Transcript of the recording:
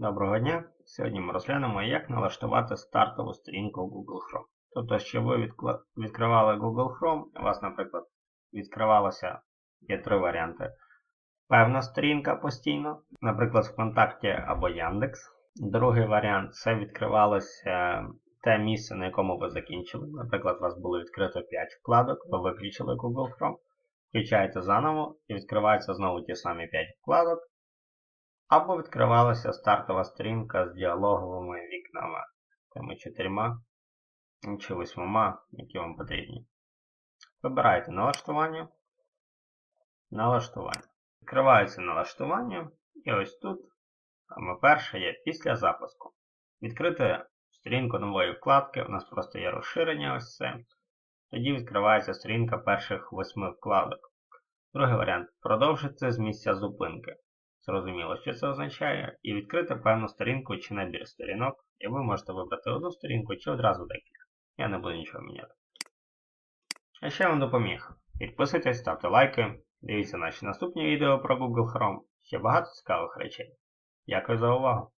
Доброго дня! Сьогодні ми розглянемо, як налаштувати стартову сторінку Google Chrome. Тобто, щоб ви відкривали Google Chrome, у вас, наприклад, відкривалося, є три варіанти. Певна сторінка постійно, наприклад, ВКонтакті або Яндекс. Другий варіант це відкривалося те місце, на якому ви закінчили. Наприклад, у вас було відкрито 5 вкладок, ви виключили Google Chrome, включаєте заново і відкриваються знову ті самі 5 вкладок. Або відкривалася стартова сторінка з діалоговими вікнами, тими чотирма чи восьмома, які вам потрібні. Вибираєте налаштування. Налаштування. Відкривається налаштування, і ось тут саме перше є після запуску. Відкрити сторінку нової вкладки, у нас просто є розширення ось це. Тоді відкривається сторінка перших восьми вкладок. Другий варіант продовжити з місця зупинки. Зрозуміло, що це означає, і відкрити певну сторінку чи набір сторінок, і ви можете вибрати одну сторінку чи одразу декілька. Я не буду нічого міняти. А ще вам допоміг. Підписуйтесь, ставте лайки, дивіться наші наступні відео про Google Chrome, ще багато цікавих речей. Дякую за увагу!